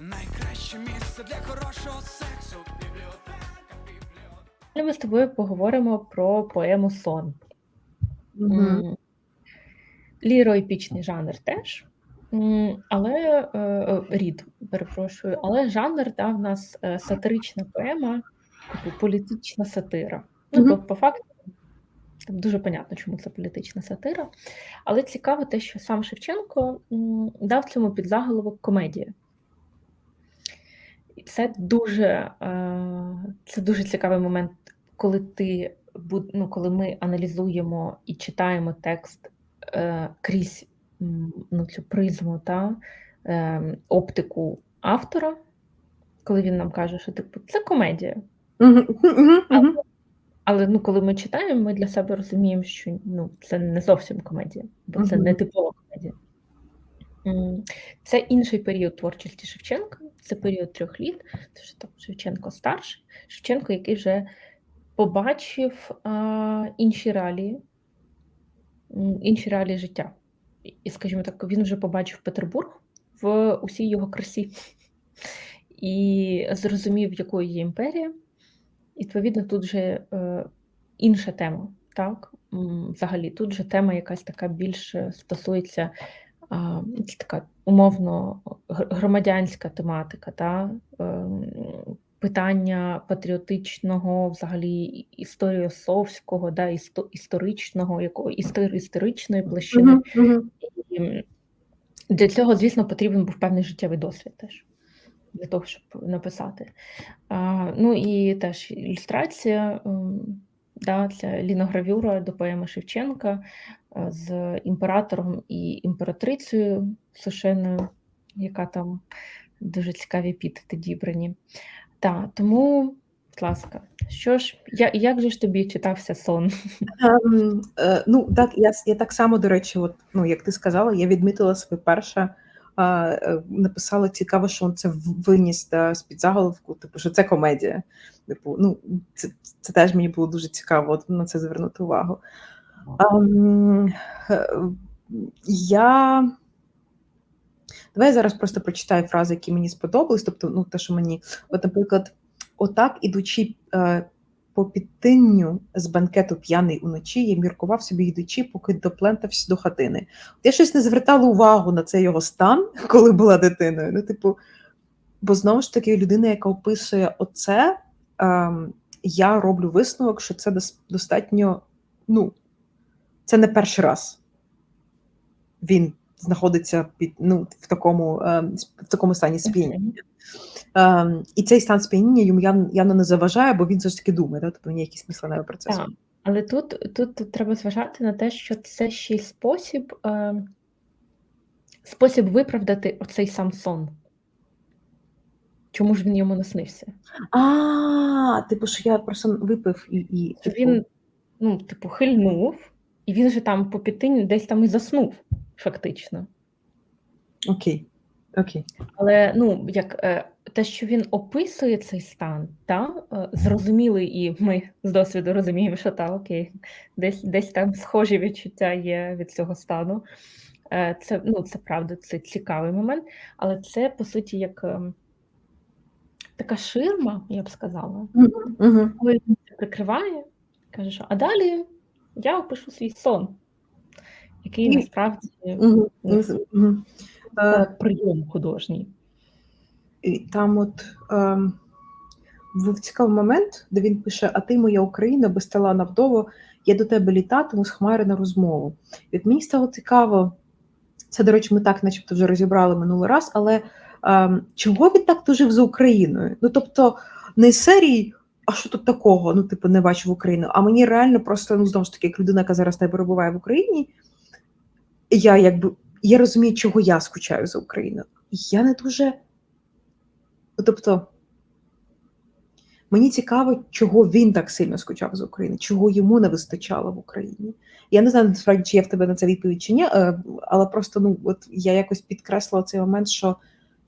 Найкраще місце для хорошого сексу. Бібліотека, бібліотека. Ми з тобою поговоримо про поему Сон. М, Ліроепічний жанр теж, але е, е, рід, перепрошую, але жанр да, в нас е, сатирична поема, типу політична сатира. Ну, бо по факту там дуже понятно, чому це політична сатира. Але цікаво те, що сам Шевченко дав цьому підзаголовок комедія. Це дуже, е, це дуже цікавий момент, коли ти ну, коли ми аналізуємо і читаємо текст е, крізь ну, цю призму та е, оптику автора, коли він нам каже, що типу це комедія. Але ну, коли ми читаємо, ми для себе розуміємо, що ну, це не зовсім комедія, бо це не типова комедія. Це інший період творчості Шевченка, це період трьох літ. Це вже Шевченко старший, Шевченко, який вже побачив а, інші реалії, інші реалії життя. І- скажімо так, він вже побачив Петербург в усій його красі і зрозумів, якою є імперія. І, відповідно, тут вже е, інша тема. Так? Взагалі, тут же тема якась така більше стосується а, це така умовно громадянська тематика, та? ем, питання патріотичного, взагалі історіосовського, да, істо, історичного, якого істор, історичної площини. Мгм. І для цього, звісно, потрібен був певний життєвий досвід теж для того, щоб написати. А, ну і теж ілюстрація, ем, да, це ліногравюра до поеми Шевченка з імператором і імператрицею Сушеною, яка там дуже цікаві епітети дібрані. Так, тому, будь ласка, що ж, я, як же ж тобі читався сон? Ем, е, ну, так, я, я так само, до речі, от, ну, як ти сказала, я відмітила своє перше, е, написала цікаво, що він це виніс да, з-під заголовку, типу, що це комедія. Типу, ну, це, це теж мені було дуже цікаво на це звернути увагу. Е, я... Давай я зараз просто прочитаю фрази, які мені сподобались. Тобто, ну, те, що мені, от, наприклад, отак, ідучи е, по підтинню з банкету п'яний уночі, я міркував собі йдучи, поки доплентався до хатини. Я щось не звертала увагу на цей його стан, коли була дитиною. Ну, типу, бо знову ж таки, людина, яка описує оце, ем, я роблю висновок, що це достатньо, ну, це не перший раз. Він знаходиться під ну, в такому, ем, в такому стані сп'яніння. Ем, і цей стан сп'яніння йому явно, не заважає, бо він все ж таки думає, да? тобто у нього процес. Так. Але тут, тут треба зважати на те, що це ще й спосіб, е, спосіб виправдати оцей сам сон. Чому ж він йому наснився? А, типу, що я просто випив і. і типу, він, ну, типу, хильнув, і він же там по підтині десь там і заснув, фактично. Окей. Окей. Але ну, як е, те, що він описує цей стан, та, е, зрозумілий, і ми з досвіду розуміємо, що та, окей, десь, десь там схожі відчуття є від цього стану. Е, це, ну, це правда, це цікавий момент, але це, по суті, як ем, така ширма, я б сказала, угу. коли він це прикриває, каже, що а далі я опишу свій сон, який насправді Угу. Угу. прийом художній. І там от ем, був цікавий момент, де він пише: А ти, моя Україна, без тела навдово, я до тебе літатиму з хмари на розмову. І от мені стало цікаво, це, до речі, ми так, начебто, вже розібрали минулий раз, але ем, чого він так тужив за Україною? Ну, тобто, не серії, а що тут такого? Ну, типу, не бачив Україну. А мені реально просто, ну, знову ж таки, як людина, яка зараз не перебуває в Україні, я якби я розумію, чого я скучаю за Україною. Я не дуже. Тобто, мені цікаво, чого він так сильно скучав за Україною, чого йому не вистачало в Україні. Я не знаю, насправді, чи є в тебе на це відповідь чи ні, е, але просто ну, от я якось підкреслила цей момент, що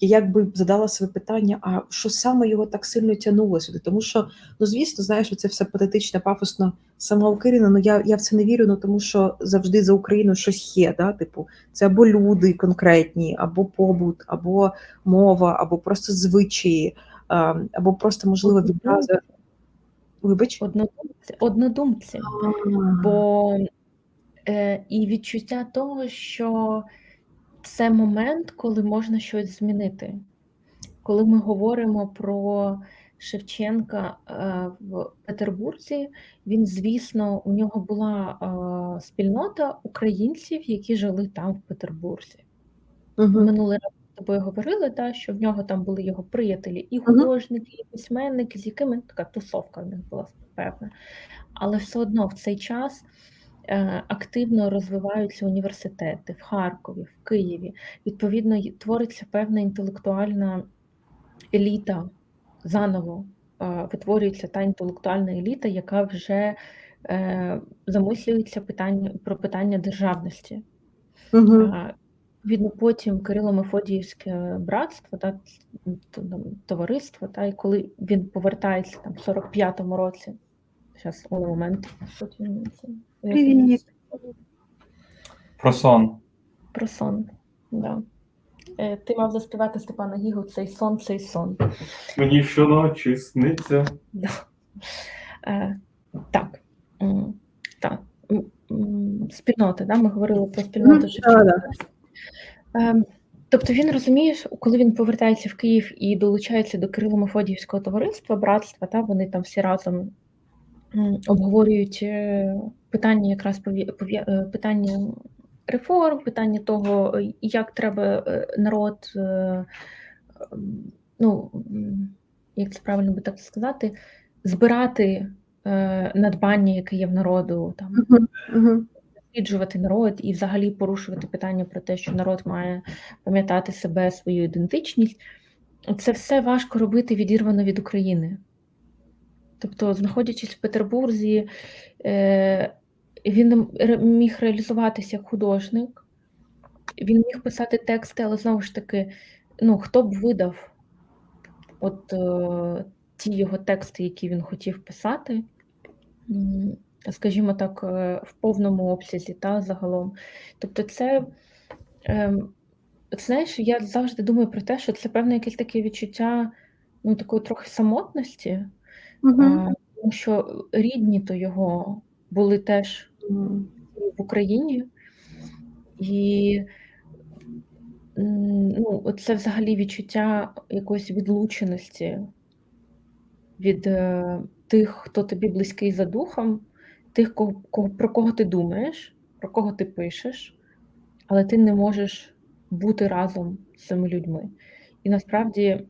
я якби задала собі питання: а що саме його так сильно тягнуло сюди? Тому що, ну звісно, знаєш, це все патетично, пафосно, сама Україна. Ну я, я в це не вірю, ну тому що завжди за Україною щось є. Да? Типу, це або люди конкретні, або побут, або мова, або просто звичаї, або просто можливо відразу. Вибач, Однодумці, однодумці. бо е, і відчуття того, що це момент, коли можна щось змінити. Коли ми говоримо про Шевченка е, в Петербурзі, він, звісно, у нього була е, спільнота українців, які жили там в Петербурзі. Мгм. Минулий раз з тобою говорили, та, що в нього там були його приятелі, і художники, і письменники, з якими така тусовка в них була певна. Але все одно в цей час активно розвиваються університети в Харкові, в Києві. Відповідно, твориться певна інтелектуальна еліта заново. е, Витворюється та інтелектуальна еліта, яка вже е, замислюється питання про питання державності. Відповідно, потім Кирило Мефодіївське братство, та, товариство, та, і коли він повертається там, в 45-му році, зараз у момент, Привіт. Про сон. про сон. Да. Е, Ти мав заспівати Степана Гігу цей сон, цей сон. Мені щоночі сниться. Да. Е, так. М, так. М, м, Спільноти, да? ми говорили про спільноту Мгм, Шевченка. да-да. Ем, Тобто він розуміє, що коли він повертається в Київ і долучається до Кирило-Мефодіївського товариства, братства, та вони там всі разом м, обговорюють е, питання якраз е, питання реформ, питання того, е, як треба е, народ, ну як це правильно би так сказати, збирати надбання, яке є в народу, там досліджувати народ і взагалі порушувати питання про те, що народ має пам'ятати себе, свою ідентичність. Це все важко робити відірвано від України. Тобто, знаходячись в Петербурзі, е, він міг реалізуватися як художник, він міг писати тексти, але знову ж таки, ну, хто б видав от е, ті його тексти, які він хотів писати, скажімо так, е, в повному обсязі, та загалом. Тобто, це, ем, знаєш, я завжди думаю про те, що це певне якесь таке відчуття ну, такої трохи самотності, А, тому що рідні то його були теж в Україні, і ну, це взагалі відчуття якоїсь відлученості від е, тих, хто тобі близький за духом, тих, кого, кого, про кого ти думаєш, про кого ти пишеш, але ти не можеш бути разом з цими людьми. І насправді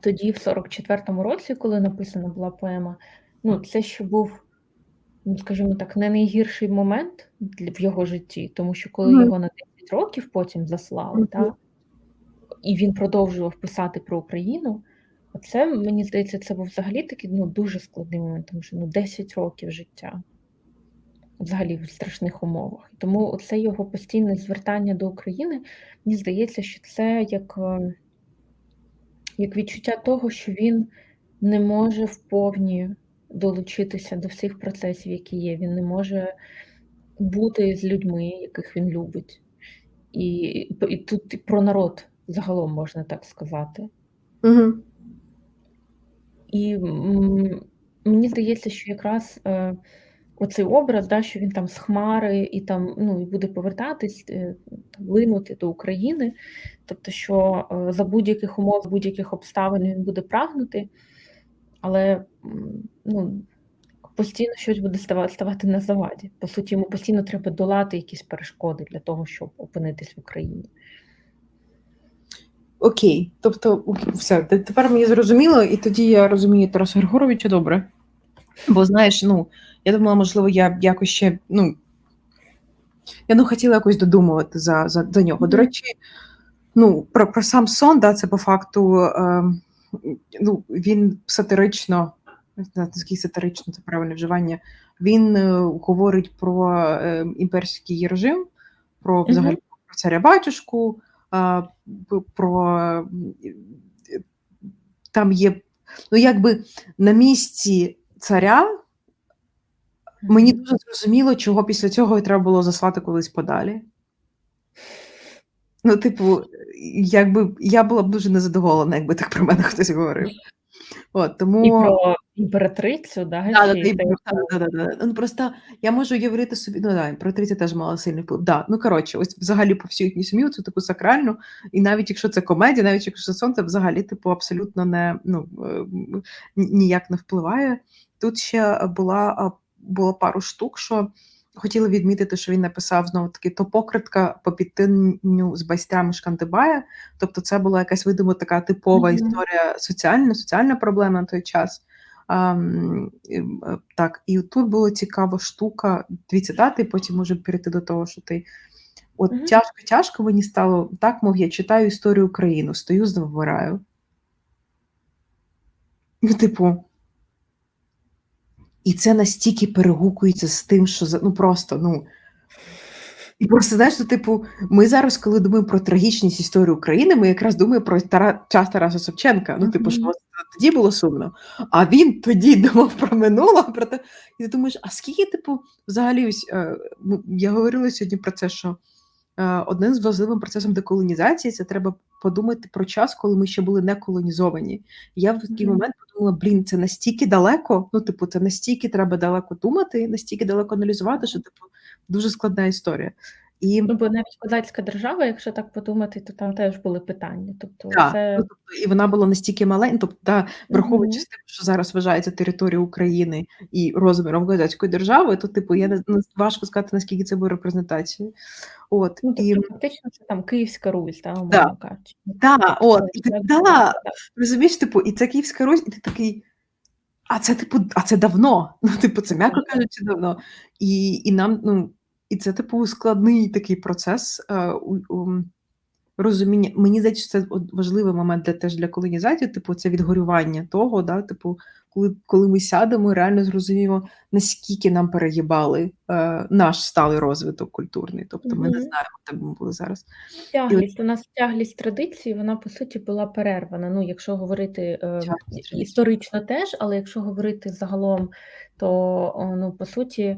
тоді, в 44-му році, коли написана була поема, ну, це ще був, ну, скажімо так, не найгірший момент в його житті, тому що коли Мгм. його на 10 років потім заслали, Мгм. та, і він продовжував писати про Україну, це, мені здається, це був взагалі такий ну, дуже складний момент, тому що ну, 10 років життя взагалі в страшних умовах. Тому це його постійне звертання до України, мені здається, що це як, е, як відчуття того, що він не може вповні долучитися до всіх процесів, які є. Він не може бути з людьми, яких він любить. І, і тут і про народ загалом можна так сказати. Мгм. І м, мені здається, що якраз е, оцей образ, да, що він там з Хмари і там ну, і буде повертатись, е, линути до України, тобто, що е, за будь-яких умов, будь-яких обставин він буде прагнути, але ну, постійно щось буде ставати, ставати на заваді. По суті, йому постійно треба долати якісь перешкоди для того, щоб опинитись в Україні. Окей, тобто, все, тепер мені зрозуміло, і тоді я розумію Тараса Григоровича добре. Бо знаєш, ну, я думала, можливо, я б якось ще, ну, я не хотіла якось додумувати за, за, за нього. До речі, ну, про, про сам сон, да, це по факту, е, ну, він сатирично, наскільки сатирично це правильне вживання, він е, говорить про е, імперський режим, про взагалі про царя батюшку, п- про е, там є, ну якби на місці царя. Мені дуже зрозуміло, чого після цього треба було заслати колись подалі. Ну, типу, якби я була б дуже незадоволена, якби так про мене хтось говорив. От, тому... І про імператрицю, да, Да, да, ще да, і да, да, да, да. Ну, просто я можу уявити собі, ну да, імператриця теж мала сильний вплив. Да. Ну, коротше, ось взагалі по всю їхню сім'ю це типу сакрально, і навіть якщо це комедія, навіть якщо це сон, це взагалі типу абсолютно не ну, е, м, ніяк не впливає. Тут ще була, а, було пару штук, що хотіла відмітити, що він написав знову таки топокритка по підтинню з байстрями Шкандибая. Тобто, це була якась видимо така типова Мгм. історія соціальна, соціальна проблема на той час. Е, так, і тут була цікава штука, дві цитати, потім можемо перейти до того, що ти. От Мгм. тяжко, тяжко мені стало так, мов я читаю історію України, стою, завмираю. Ну, типу. І це настільки перегукується з тим, що ну просто, ну. І просто знаєш, що, типу, ми зараз, коли думаємо про трагічність історії України, ми якраз думаємо про Тара... час Тараса Шевченка. Ну, типу, що тоді було сумно. А він тоді думав про минуле, про те. І ти думаєш, а скільки, типу, взагалі, ось е, ну, я говорила сьогодні про це, що е, одним з важливим процесом деколонізації це треба подумати про час, коли ми ще були не колонізовані. Я в такий Мгм. момент подумала: блін, це настільки далеко. Ну, типу, це настільки треба далеко думати, настільки далеко аналізувати, що типу дуже складна історія. І Ну, бо навіть козацька держава, якщо так подумати, то там теж були питання. Тобто, Так, це ну, тобто, і вона була настільки маленька, тобто, да, враховуючи Мгм. з тим, що зараз вважається територією України і розміром козацької держави, то типу я не ну, важко сказати, наскільки це буде репрезентацією. От ну, і тобто, фактично, це там Київська Русь, та, Да. кажучи. да, от, і ти, Це да, розумієш, типу, і це Київська Русь, і ти такий. А це, типу, а це давно. Ну, типу, це м'яко кажучи, давно. І, і нам, ну, і це, типу, складний такий процес е, у, у, розуміння. Мені здається, що це важливий момент для теж для колонізації, типу, це відгорювання того, да, типу, коли, коли ми сядемо і реально зрозуміємо, наскільки нам переїбали е, наш сталий розвиток культурний. Тобто ми не знаємо, де ми були зараз. Тяглість. У нас тяглість традиції, вона по суті була перервана. Ну, якщо говорити е, історично теж, але якщо говорити загалом, то ну, по суті,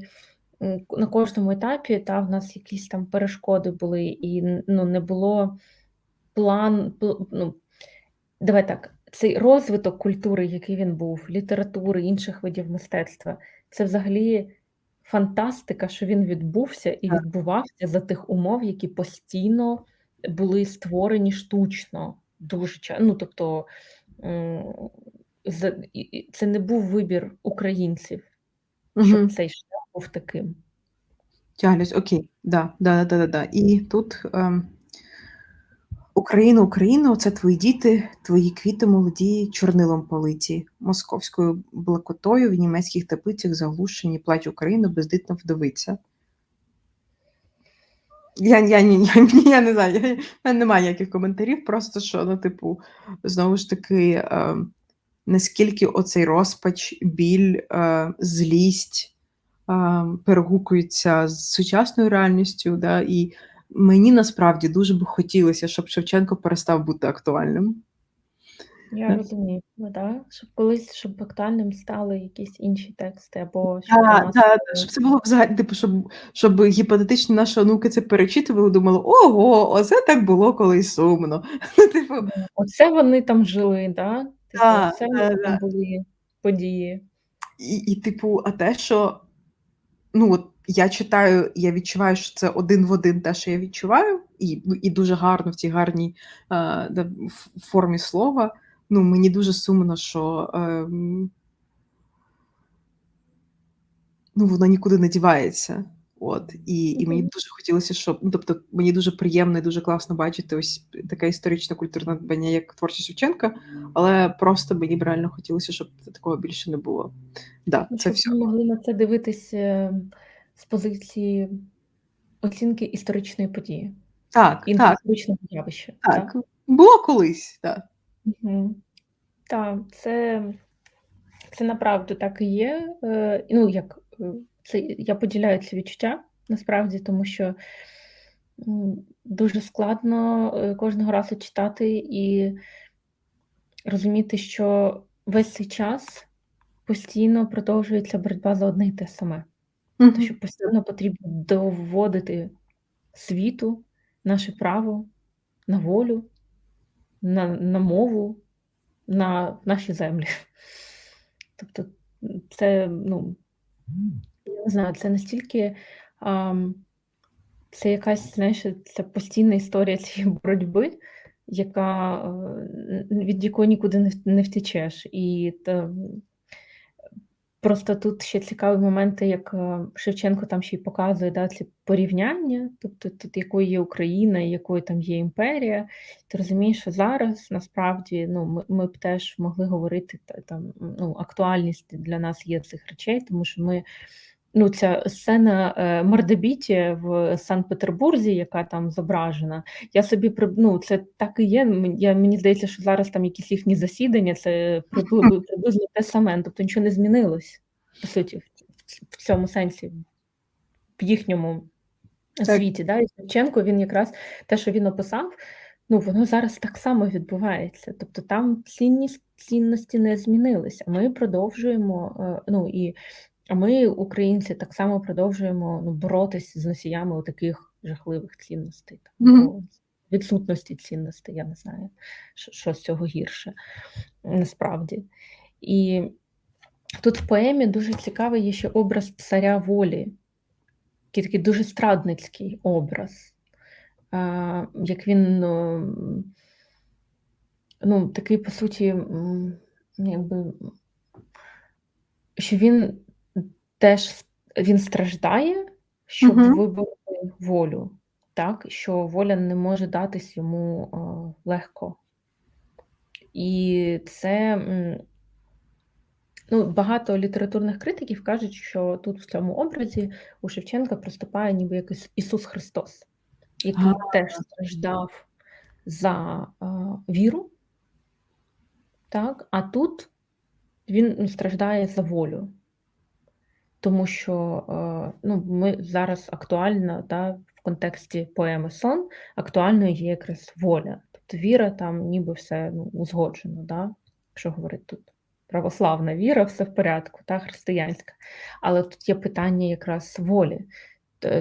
на кожному етапі та в нас якісь там перешкоди були, і ну, не було план. пл- Ну, давай так, цей розвиток культури, який він був, літератури, інших видів мистецтва, це взагалі фантастика, що він відбувся і Так. відбувався за тих умов, які постійно були створені штучно. Дуже ну, тобто, це не був вибір українців, щоб Угу. цей шлях був таким. Тяглюсь, окей, да, да, да, да, да. І тут ем, Україна, Україна, це твої діти, твої квіти молоді, чорнилом политі, московською блакотою в німецьких теплицях заглушені, плач Україна, бездитна вдовиця. Я, я, я, я, я не знаю, я, в мене немає ніяких коментарів, просто що, ну, типу, знову ж таки, ем, наскільки оцей розпач, біль, е, злість е, перегукуються з сучасною реальністю. Да, і мені насправді дуже би хотілося, щоб Шевченко перестав бути актуальним. Я Е. розумію, ну, да? щоб колись щоб актуальним стали якісь інші тексти, або щоб Да, нас да, да, щоб це було взагалі, типу, щоб, щоб гіпотетично наші онуки це перечитували, думали, ого, оце так було колись сумно. Ну, Типу, Оце вони там жили, да? Типу, Да, оце да, там були події. І, і, типу, а те, що ну, от я читаю, я відчуваю, що це один в один те, що я відчуваю, і, ну, і дуже гарно в цій гарній е, формі слова. Ну, мені дуже сумно, що ем, ну, воно нікуди не дівається. От, і, і мені дуже хотілося, щоб ну, тобто, мені дуже приємно і дуже класно бачити ось таке історично культурне надбання, як творчість Шевченка, але просто мені б реально хотілося, щоб такого більше не було. Да, це Щоб все. ми могли на це дивитись е, з позиції оцінки історичної події, Так, і так, історичного явища. так. Було колись, так. Угу. Так, це, це направду так і є. Е, ну, як е, це, я поділяю це відчуття насправді, тому що дуже складно е, кожного разу читати і розуміти, що весь цей час постійно продовжується боротьба за одне й те саме. Мгм. що постійно потрібно доводити світу наше право на волю, на, на мову, на наші землі. Тобто, це, ну, не знаю, це настільки ам, це якась, знаєш, це постійна історія цієї боротьби, яка е, від якої нікуди не, втечеш. І та, Просто тут ще цікаві моменти, як е, Шевченко там ще й показує да, ці порівняння, тобто тут якою є Україна якою там є імперія. Ти розумієш, що зараз насправді ну, ми, ми б теж могли говорити та, там, ну, актуальність для нас є цих речей, тому що ми. Ну, ця сцена е, Мордебіті в Санкт-Петербурзі, яка там зображена, я собі ну, це так і є. Я, мені здається, що зараз там якісь їхні засідання, це приблизно, те саме, тобто нічого не змінилось, по суті, в, цьому сенсі, в їхньому Так. світі. Да? І Шевченко, він якраз те, що він описав, ну, воно зараз так само відбувається. Тобто там цінність, цінності не змінилися. Ми продовжуємо, е, ну і а ми, українці, так само продовжуємо ну, боротися з носіями таких жахливих цінностей. Там, Мгм. або відсутності цінностей, я не знаю, що, що з цього гірше насправді. І тут в поемі дуже цікавий є ще образ царя волі, який такий дуже страдницький образ, а, як він ну, ну, такий, по суті, якби, що він теж він страждає, щоб Мгм. вибороти волю, так? що воля не може датись йому а, легко. І це ну, багато літературних критиків кажуть, що тут в цьому образі у Шевченка приступає ніби якийсь Ісус Христос, який А. теж страждав за а, віру, так? а тут він ну, страждає за волю. Тому що е, ну, ми зараз актуально да, в контексті поеми Сон актуальною є якраз воля. Тобто віра там ніби все ну, узгоджено, да? якщо говорити тут православна віра, все в порядку, та, християнська. Але тут є питання якраз волі.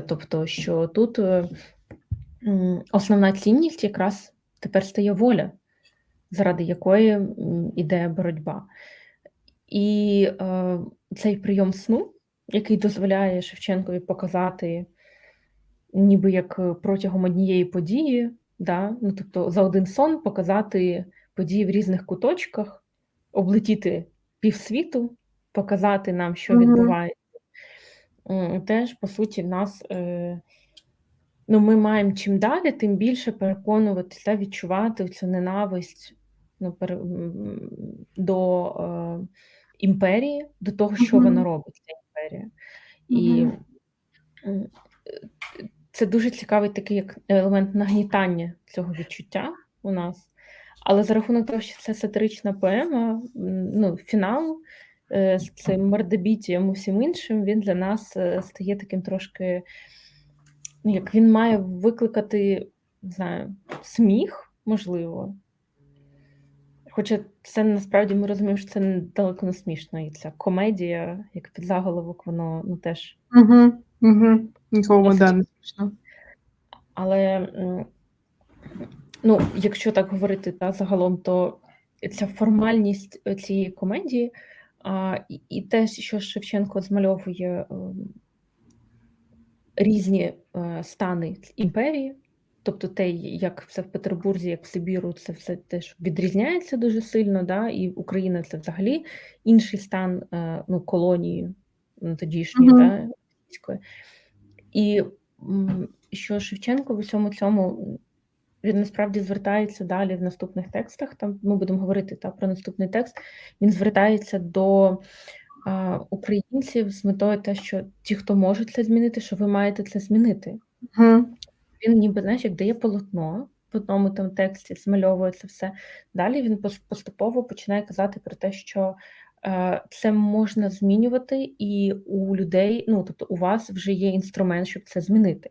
Тобто, що тут е, основна цінність якраз тепер стає воля, заради якої іде боротьба. І е, цей прийом сну, який дозволяє Шевченкові показати, ніби як е, протягом однієї події, да? ну, тобто за один сон показати події в різних куточках, облетіти півсвіту, показати нам, що Мгм. відбувається. Теж, по суті, нас е, ну, ми маємо чим далі, тим більше переконуватися, відчувати цю ненависть ну, до е, імперії, до того, що Мгм. вона робить, імперія. І е, це дуже цікавий такий як елемент нагнітання цього відчуття у нас. Але за рахунок того, що це сатирична поема, ну, фінал е, з цим мордебітієм і всім іншим, він для нас е, стає таким трошки, ну, як він має викликати, не знаю, сміх, можливо. Хоча це насправді ми розуміємо, що це далеко не смішно, і ця комедія, як підзаголовок, воно ну, теж Мгм. Мгм. Нікому да, не смішно. Але ну, якщо так говорити та, загалом, то ця формальність е, цієї комедії а, і, і те, що Шевченко змальовує ем, різні е, стани імперії, тобто те, як все в Петербурзі, як в Сибіру, це все теж відрізняється дуже сильно, да? і Україна це взагалі інший стан е, ну, колонії м, тодішньої Мгм. да, російської. І що Шевченко в усьому цьому він насправді звертається далі в наступних текстах. Там ми будемо говорити та, про наступний текст. Він звертається до а, українців з метою те, що ті, хто можуть це змінити, що ви маєте це змінити. Мгм. Він ніби знаєш, як дає полотно в одному там тексті, змальовує це все. Далі він поступово починає казати про те, що е, це можна змінювати, і у людей, ну тобто у вас вже є інструмент, щоб це змінити.